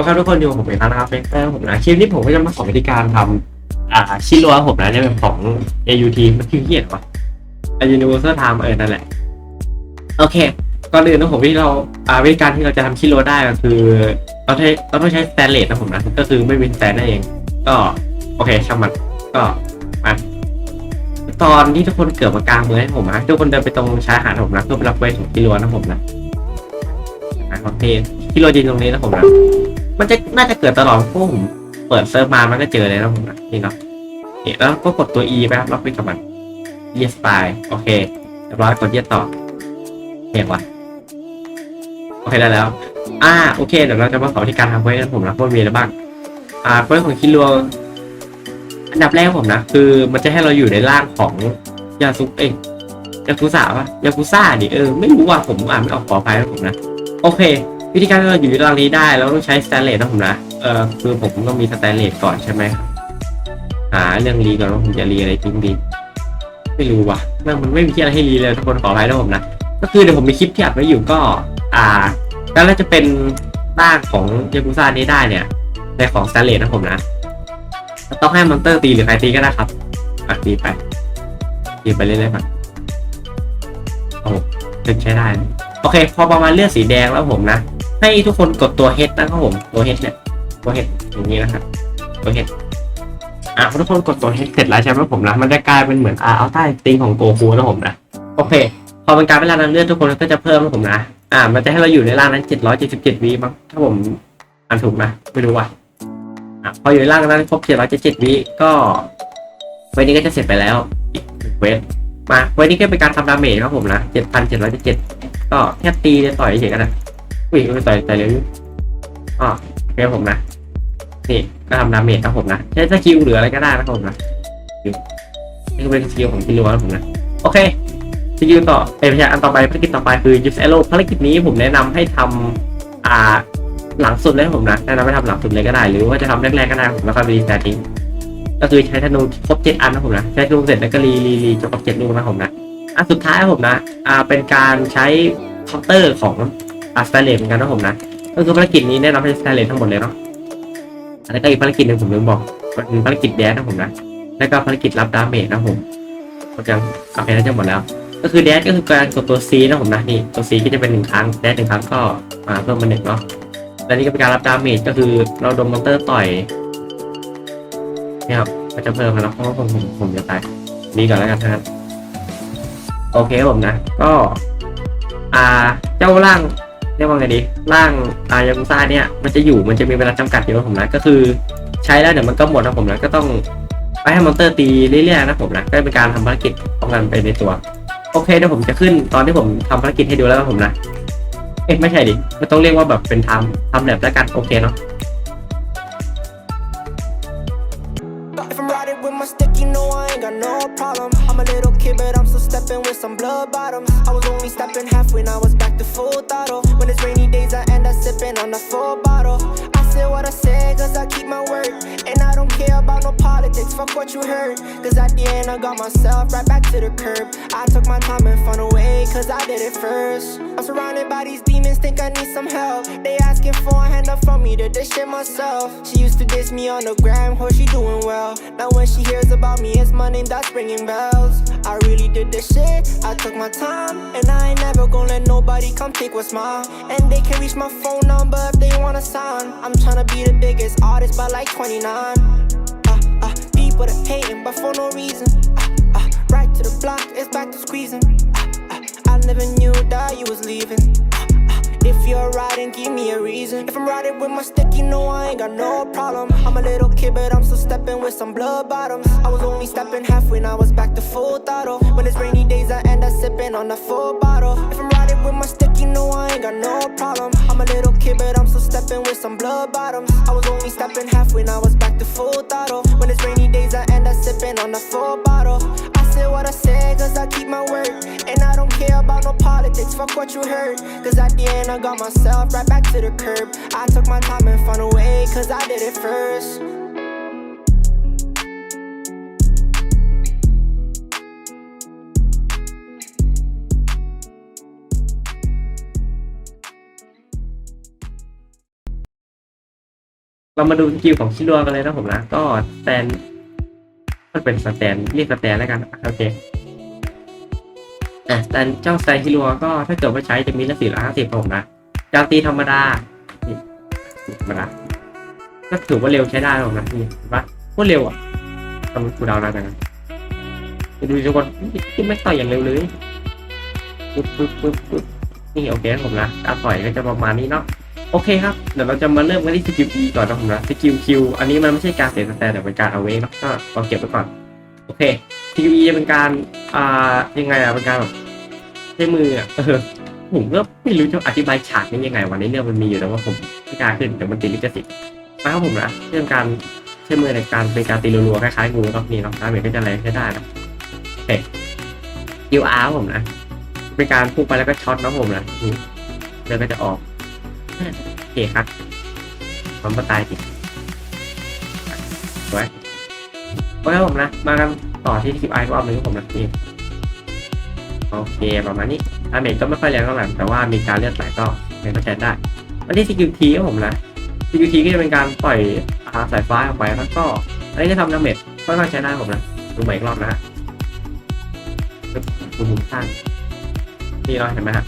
โอเคทุกคนอยู่กับผมเองนะครับเฟกเตอร์ผมนะคลิปนี้ผมก็จะมาสอนวิธีการทำอ่าชิลัวผมนะในแบบของ AUT มันคือเหี้ยวะ Universal Time เออนั่นแหละ โอเคก่อนอื่นนะผมที่เราอ่าวิธีการที่เราจะทำชิลัวได้ก็คือ เราใช้เราต้องใช้สแตนเลสนะผมนะก็คือไม่มีสแตนนั่นเอง ก็โอเคช่างมันก็มาตอนที่ทุกคนเกิดมากลางเมืองให้ผมนะทุกคนเดินไปตรงชายหาดผมนะเพื่อไปรับเวทของชิลัวนะผมนะอ่าโอเคชิลัวยืนตรงนี้นะผมนะ มันจะน่าจะเกิดตลอดพราะผมเปิดเซิร์ฟมามันก็เจอเลยนะผมนะนี่เนาะนี่แล้วก็กดตัว E ไปครับล็อกไปกับมัน yes ไปโอเคเรียบร้อยกด yes ต่อเห็นวะโอเคได้แล้ว อ่าโอเคเดี๋ยวเราจะมาสอนวิธีการทำเควสกันผมนะว่ามีอะไรบ้าง อ่าเควสของคิรัวอันดับแรกผมนะ คือมันจะให้เราอยู่ในร่างของยาซุเอ้ยยากุซ่าปะยากุซ่าดิเออไม่รู้ว่าผมอ่านไม่ออกขออภัยนะผมนะ โอเค วิธีการที่เราอยู่ในรังนี้ได้เราต้องใช้สแตนเลสนะผมนะเออคือผมต้องมีสแตนเลสก่อนใช่ไหมครับหาเรื่องรีก่อนว่าผมจะรีอะไรจริงดี ไม่รู้ว่ะมันมันไม่มีที่อะไรให้รีเลยทุกคนขออภัยนะผมนะก็คือเดี๋ยวผมมีคลิปที่อัดไว้อยู่ก็ อ่าแล้วเราจะเป็นร่างของยากุซ่านี้ได้เนี่ยในของสแตนเลสนะผมนะต้องให้มอนเตอร์ตีหรือใครตีก็ได้ครับอะตีไปตีไปเรื่อยๆก่อนโอ้ถึงใช้ได้ โอเค พอประมาณเลือดสีแดงแล้วผมนะ ให้ทุกคนกดตัว H นะครับผมตัว H เนี่ยตัว H อย่างนี้นะครับตัว H อะทุกคนกดตัว H เสร็จแล้วใช่ไหมผมนะมันจะกลายเป็นเหมือนอ่าเอาใต้ติงของโกคูนะผมนะโอเค พอมันกลายเป็นร่างนั้นเลือดทุกคนก็จะเพิ่มนะผมนะอ่า มันจะให้เราอยู่ในร่างนั้น 777วิมั้งถ้าผมอ่านถูกนะไม่รู้ว่ะอะพออยู่ในร่างนั้นครบ777วิก็เวทนี้ก็จะเสร็จไปแล้วอีกหนึ่งเวทมาเวทนี้ก็เป็นการทำดาเมจครับผมนะ7,777ก็แค่ตีต่อยเฉยๆกันนะ อุ้ยไม่ต่อยต่อยเลยอ๋อโอเคผมนะ นี่ก็ทำดาเมจครับผมนะ ใช้สกิลหรืออะไรก็ได้นะครับผมนะนี่ก็เป็นสกิลของกิโลนะผมนะ โอเคสกิลต่อเอ้ยไม่ใช่อันต่อไปภารกิจต่อไปคือ use arrow ภารกิจนี้ผมแนะนำให้ทำอ่าหลังสุดเลยนะผมนะแนะนำให้ทำหลังสุดเลยก็ได้ หรือว่าจะทำแรกๆก็ได้ผมแล้วก็รีสตาร์ทิ้งก็คือใช้ธนูครบเจ็ดอันนะผมนะ ใช้ธนูเสร็จแล้วก็รีรีรีจนครบเจ็ดลูกนะผมนะอันสุดท้ายผมนะ อ่าเป็นการใช้เคาน์เตอร์ของ อาสแตนเลสเหมือนกันนะผมนะ ก็คือภารกิจนี้แนะนำให้สแตนเลสทั้งหมดเลยเนาะแล้วก็อีกภารกิจหนึ่งผมลืมบอกเป็นภารกิจแดนนะผมนะ แล้วก็ภารกิจรับดาเมจนะผมก็จะโอเคน่าจะหมดแล้ว ก็คือแดนก็คือการกดตัว C นะผมนะนี่ตัว C ก็จะเป็นหนึ่งครั้งแดนหนึ่งครั้งก็มาเพิ่มมาหนึ่งเนาะแล้วนี่ก็เป็นการรับดาเมจก็คือเราโดนมอนเตอร์ต่อยนี่ครับก็จะเพิ่มมาแล้วเพราะว่าผมผมผมจะตายนี่ก่อนแล้วกันนะครับโอเคผมนะ ก็ อ่าเจ้าร่าง เรียกว่าไงดีร่างอายากุซ่าเนี่ยมันจะอยู่มันจะมีเวลาจำกัดอยู่นะผมนะก็คือใช้แล้วเดี๋ยวมันก็หมดนะผมนะก็ต้องไปให้มอนเตอร์ตีเรื่อยๆนะผมนะก็เป็นการทำภารกิจป้องกันไปในตัวโอเคเดี๋ยวผมจะขึ้นตอนที่ผมทำภารกิจให้ดูแล้วนะผมนะเอ๊ะไม่ใช่ดิมันต้องเรียกว่าแบบเป็นทำทำแบบแล้วกันโอเคเนาะ If I'm riding with my stick, you know I ain't got no problem. I'm a little kid, but I'm still stepping with some blood bottoms. I was only stepping half when I was back to full throttle. When it's rainy days, I end up sipping on the full bottle. I said what I said, cause I keep my word. And I don't care about no politics, fuck what you heard. Cause at the end, I got myself right back to the curb. I took my time and found a way, cause I did it first. I'm surrounded by these demons, think I need some help. They asking for a hand up from me to this shit myself. She used to diss me on the gram, hope she doing well. Now when she hears about me, it's my name that's ringing bells. I really did this shit, I took my time. And I ain't never gonna let nobody come take what's mine. And they can reach my phone number if they wanna sign. I'm tryna be the biggest artist by like 29. Uh, uh, people that hating, but for no reason. Uh, uh, right to the block, it's back to squeezing. Uh, uh, I never knew that you was leaving. Uh, uh, if you're riding, give me a reason. If I'm riding with my stick, you know I ain't got no problem. I'm a little kid, but I'm still stepping with some blood bottoms. I was only stepping half when I was back to full throttle. When it's rainy days, I end up sipping on the full bottle. If I'm riding with my stick, you know I ain't got no With some blood bottoms. I was only stepping half when I was back to full throttle. When it's rainy days, I end up sipping on the full bottle. I said what I said, cause I keep my word. And I don't care about no politics, fuck what you heard. Cause at the end, I got myself right back to the curb. I took my time and found a way, cause I did it first. เรามาดูสกิลของชิรัวกันเลยนะผมนะ ก็สแตนมันเป็นสแตนเรียกสแตนแล้วกันโอเคอะสแตนเจ้าสแตนชิรัวก็ถ้าเกิดว่าใช้จะมีละสี่ร้อยห้าสิบผมนะการตีธรรมดาธรรมดาก็ถือว่าเร็วใช้ได้ผมนะนี่เห็นปะโคตรเร็วอะทำกูดาวนานจังนะดูทุกคนที่ไม่ต่อยอย่างเร็วเลยปึ๊บปึ๊บปึ๊บปึ๊บนี่โอเคผมนะการต่อยก็จะประมาณนี้เนาะ โอเคครับ เดี๋ยวเราจะมาเริ่มกันที่สกิล E ก่อนนะผมนะสกิล Q อันนี้มันไม่ใช่การเสียสแตนแต่เป็นการเอาเวกเนะก็ลองเก็บไว้ก่อน โอเคสกิล E จะเป็นการ อ่า ยังไงอะเป็นการแบบใช้มืออะเออ ผมก็ไม่รู้จะอธิบายฉากนี้ยังไงวันนี้เรื่องมันมีอยู่แต่ว่าผมไม่กล้าขึ้นเดี๋ยวมันติดลิขสิทธิ์มาครับผมนะ เรื่องการใช้มือในการเป็นการตีรัวๆคล้ายๆงูเนาะนี่เนาะดาเมจก็จะแรงใช้ได้นะโอเค Q R ผมนะ เป็นการพุ่งไปแล้วก็ช็อตนะผมนะนี่เลือดก็จะออก โอเคครับมันก็ตายสิสวยโอเคผมนะ มากันต่อที่คลิปไอรอบนึงกับผมนะนี่โอเคประมาณนี้ดาเมจก็ไม่ค่อยแรงเท่าไหร่แต่ว่ามีการเลือดไหลก็ไม่เข้าใจได้อันที่สกิลทีครับผมนะสกิลทีก็จะเป็นการปล่อยอาสายฟ้าออกไปแล้วก็อันนี้จะทำดาเมจค่อนข้างใช้ได้ผมนะดูใหม่อีกรอบนะฮะดูมุมข้างนี่เราเห็นไหมฮะ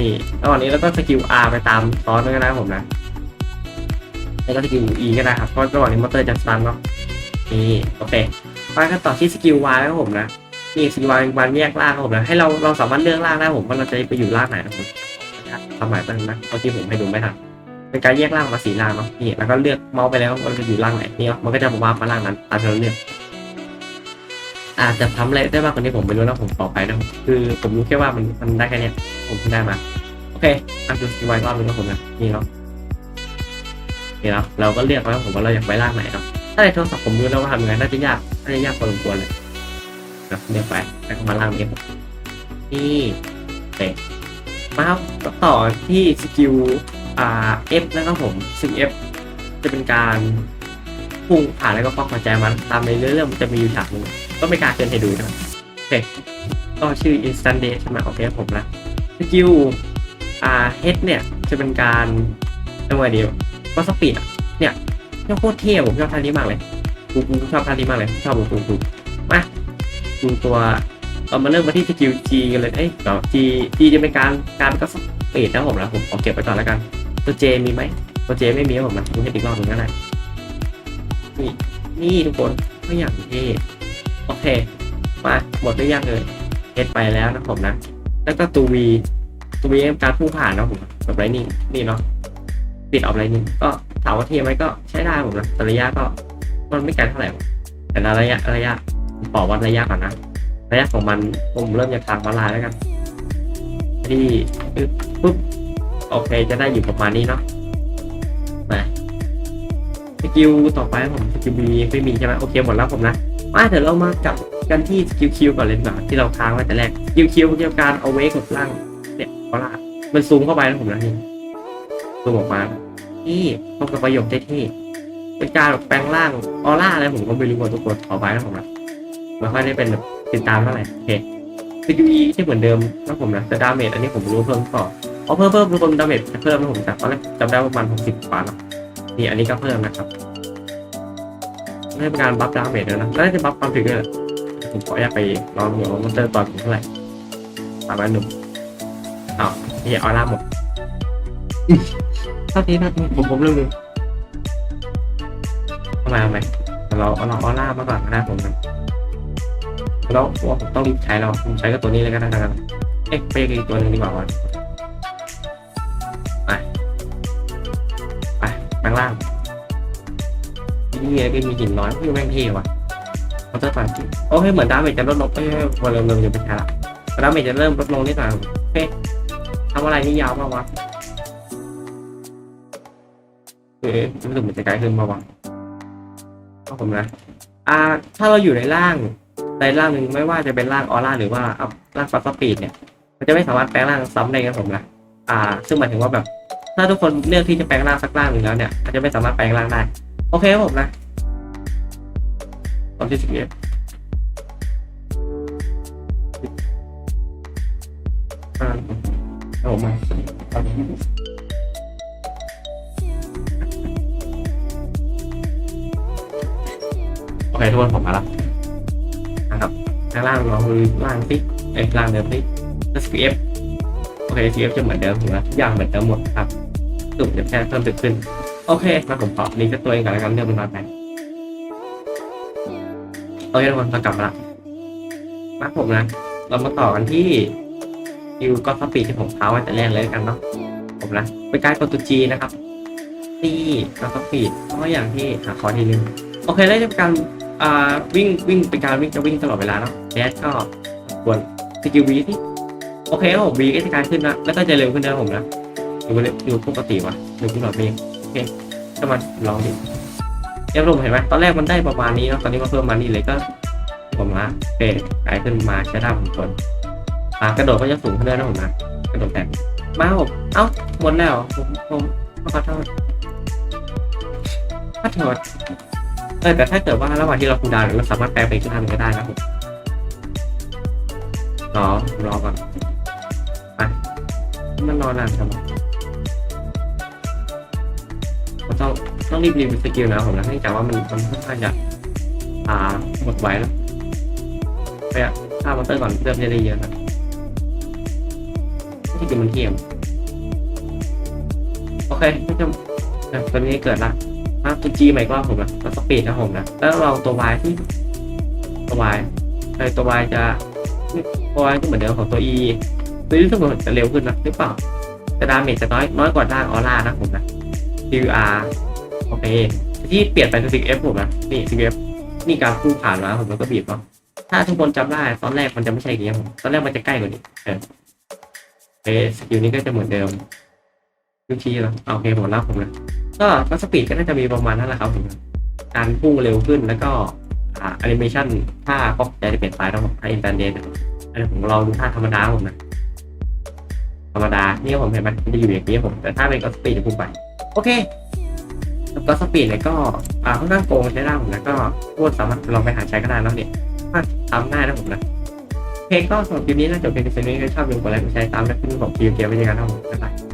นี่ระหว่างนี้แล้วก็สกิล R ไปตามซ้อนด้วยก็ได้ผมนะ แล้วก็สกิล E ก็ได้ครับ เพราะระหว่างนี้มอเตอร์จะสตันเนาะ นี่โอเคไปกันต่อที่สกิล Y ครับผมนะ นี่สกิล Y เป็นการแยกล่างครับผมนะ ให้เราเราสามารถเลือกล่างได้ผมว่าเราจะไปอยู่ล่างไหนนะครับผมทำหมายเป็นนะเมื่อกี้ผมให้ดูไม่ทันเป็นการแยกล่างมาสีล่างเนาะ นี่แล้วก็เลือกเมาส์ไปแล้วว่าเราจะอยู่ล่างไหนนี่เนาะมันก็จะมาว่ามาล่างนั้นตามที่เราเลือก อาจจะทำอะไรได้มากกว่านี้ผมไม่รู้นะผมต่อไปนะคือผมรู้แค่ว่ามันมันได้แค่เนี้ยผมเพิ่งได้มา โอเคอันดูสกิลไว้รอบนึงนะผมนะนี่เนาะนี่เนาะเราก็เลือกแล้ผมว่าเราอยากไปล่างไหนเนาะถ้าในโทรศัพท์ผมรู้แล้วว่าทำยังไงน่าจะยากน่าจะยากพอสมควรเลยนะเลือกไปแล้วก็มาล่างนี้นี่โอเคมาครับต่อที่สกิลอ่า F นะครับผมซึ่ง F จะเป็นการพุ่งผ่านแล้วก็ฟอกหัวใจมันตามในเรื่องมันจะมีอยู่ฉากนึง ก็ไม่กล้าเชิญให้ดูนะโอเคก็ชื่อ instant day ใช่ไหมโอเคผมนะสกิลอ่าเฮดเนี่ย จะเป็นการทำไงดีก็สปีดเนี่ยเนี่ยโคตรเท่ผมชอบท่านี้มากเลยกูกูชอบท่านี้มากเลย ชอบกูกูมาดูตัวเรามาเริ่มมาที่สกิล G กันเลย เอ้ยเดี๋ยว G G จะเป็นการการก็สปีดนะผมนะผมขอเก็บไว้ก่อนแล้วกัน ตัว J มีไหมตัว J ไม่มีผมนะดูให้อีกรอบหนึงก็ได้นี่นี่ทุกคนไม่อย่างเท่ โอเค มาหมดหรือยังเลยเฮดไปแล้วนะผมนะ แล้วก็ตัว V ตัว V การพุ่งผ่านนะผมแบบไรนิ่งนี่เนาะปิดออฟไรนิ่งก็ถามว่าเทียมไหมก็ใช้ได้ผมนะแต่ระยะก็มันไม่ไกลเท่าไหร่แต่ระยะระยะผมขอวัดระยะก่อนนะระยะของมันผมเริ่มจากทางมาลายแล้วกันที่ปุ๊บโอเคจะได้อยู่ประมาณนี้เนาะมาสกิลต่อไปผมสกิลบีไม่มีใช่ไหมโอเคหมดแล้วผมนะ มาเดี๋ยวเรามากับกันที่สกิลคิวก่อนเลยดีกว่าที่เราค้างไว้แต่แรกสกิลคิวเกี่ยวกับการเอาเวกดล่างเนี่ยเขาลามันซูมเข้าไปนะผมนะนี่ซูมออกมานี่พบกับประโยคเท่ๆเป็นการแปลงร่างออร่าอะไรผมก็ไม่รู้ว่าทุกคนขอไปนะผมนะไม่ค่อยได้เป็นแบบติดตามเท่าไหร่โอเคสกิลอีที่เหมือนเดิมนะผมนะแต่ดาเมจอันนี้ผมรู้เพิ่มต่อเพราเพิ่มเพิ่มทุกคนดาเมจจะเพิ่มนะผมแต่ตอนแรกจำได้ประมาณหกสิบกว่าแล้วนี่อันนี้ก็เพิ่มนะครับ ไม่เป็นการบัฟดาเมจเลยนะแล้วน่าจะบัฟความถึงด้วยแหละผมขออยากไปลองดูว่ามอนเตอร์ตอนถึงเท่าไหร่ประมาณหนึ่งอ้าวนี่ออร่าหมดเท่าทีเท่าทีผมผมลืมลืมทำไมทำไมเราเอาเราออร่ามาก่อนนะผมนะแล้วว่าผมต้องรีบใช้แล้วผมใช้กับตัวนี้เลยก็ได้นะครับเอ๊ะไปอีกตัวหนึงดีกว่าวันไปไปแปลงล่างนี่ มีอะไรก็มีหินน้อยคือแม่งเท่ว่ะเขาจะไปโอ้ยเหมือนดาเมจจะลดลงเอ้ยวันเริ่มเริ่มจะไปช้ละดาเมจจะเริ่มลดลงนิดหน่อยทำอะไรนี่ยาวมากวะเออรู้สึกเหมือนจะไกลขึ้นมาวะก็ผมนะอ่า ถ้าเราอยู่ในร่างใดร่างหนึ่งไม่ว่าจะเป็นร่างออร่าหรือว่าอัพร่างฟัสสปีดเนี่ย มันจะไม่สามารถแปลงร่างซ้ำได้ครับผมนะอ่า ซึ่งหมายถึงว่าแบบ ถ้าทุกคนเลือกที่จะแปลงร่างสักร่างหนึ่งแล้วเนี่ยมันจะไม่สามารถแปลงร่างได้ โอเคครับผมนะ ตอนที่สิบเอ็ดอ่าครับผมมาโอเคทุกคนผมมาแล้วนะครับข้างล่างลองดูล่างสิเอ้ยล่างเดิมสิแล้ว CF โอเค CF จะเหมือนเดิมถูกไหมทุกอย่างเหมือนเดิมหมดครับสุ่มจะแค่เพิ่มตึกขึ้น โอเคมาผมขอนี่ก็ตัวเองก่อนแล้วกันเรื่องมันน้อยไป โอเคทุกคนเรากลับมาละมาผมนะ เรามาต่อกันที่คิวก็สปีดที่ผมเท้าไว้แต่แรกเลยกันเนาะผมนะเป็นการกดตัว G นะครับนี่ก็สปีดเพราะอย่างที่หาคอทีนึงโอเคแล้เป็นการอ่าวิ่งวิ่งเป็นการวิ่งจะวิ่งตลอดเวลาเนาะแดชก็ควรสกิลวีที่โอเคครับผมวีก็จะการขึ้นนะแล้วก็จะเร็วขึ้นนะผมนะดูเร็วดูปกติวะดูขึ้นหน่อยเองโอเคก็มาลองดิ เรียบร้อยเห็นไหมตอนแรกมันได้ประมาณนี้เนาะตอนนี้มาเพิ่มมานี่เลยก็ผมนะโอเคกลายขึ้นมาใช้ได้ผมคนอ่ากระโดดก็จะสูงขึ้นเรื่อยนะผมนะกระโดดแบบมาผมเอ้าหมดแล้วผมผมขอโทษขอโทษเออแต่ถ้าเกิดว่าระหว่างที่เราคูดาวน์เราสามารถแปลงเป็นขึ้นทำก็ได้นะผมรอรอก่อนไปมันนอนนานจังวะผมต้อง ต้องรีบรีวิวสกิลนะผมนะเนื่องจากว่ามันมันค่อนข้างจะอ่าหมดไวแล้วไปอะฆ่ามอนเตอร์ก่อนเริ่มจะได้เยอะนะที่จริงมันเทียมโอเคก็จะตอนนี้เกิดละมาตัวจีใหม่ก็ผมนะตัวสปีดนะผมนะแล้วเราตัววายที่ตัววายไอตัววายจะตัววายก็เหมือนเดิมของตัว E ตัวนี้สึกว่าจะเร็วขึ้นนะหรือเปล่าแต่ดาเมจจะน้อยน้อยกว่าด้านออร่านะผมนะ DUR โอเคที่เปลี่ยนไปคือ 10F ผมนะนี่ 10F นี่การคู่ผ่านมาผมแล้วก็บีบเนาะถ้าทุกคนจำได้ตอนแรกมันจะไม่ใช่อย่างนี้ผมตอนแรกมันจะใกล้กว่านี้เออเอสกิลนี้ก็จะเหมือนเดิมทุกทีแล้วโอเคผมรับผมนะก็ก็สปีดก็น่าจะมีประมาณนั้นแหละครับผมการพุ่งเร็วขึ้นแล้วก็อ่าแอนิเมชันถ้าก็จะเปลี่ยนไปต้องถ้าอินเทอร์เน็ตอันนี้ผมลองดูท่าธรรมดาผมนะธรรมดานี่ผมเห็นไหมมันจะอยู่อย่างนี้ผมแต่ถ้าเป็นก็สปีดจะพุ่งไปโอเค แล้วก็สปีดเนี่ยก็อ่าค่อนข้างโกงใช้ได้ผมนะก็โคตรสามารถลองไปหาใช้ก็ได้แล้วเนี่ยทำได้นะผมนะเพลงก็สำหรับคลิปนี้น่าจะเป็นคลิปนี้ถ้าชอบดูกดไลค์กดแชร์ตามและขึ้นของคิวเกียร์ไว้ในการทำผมบ๊ายบาย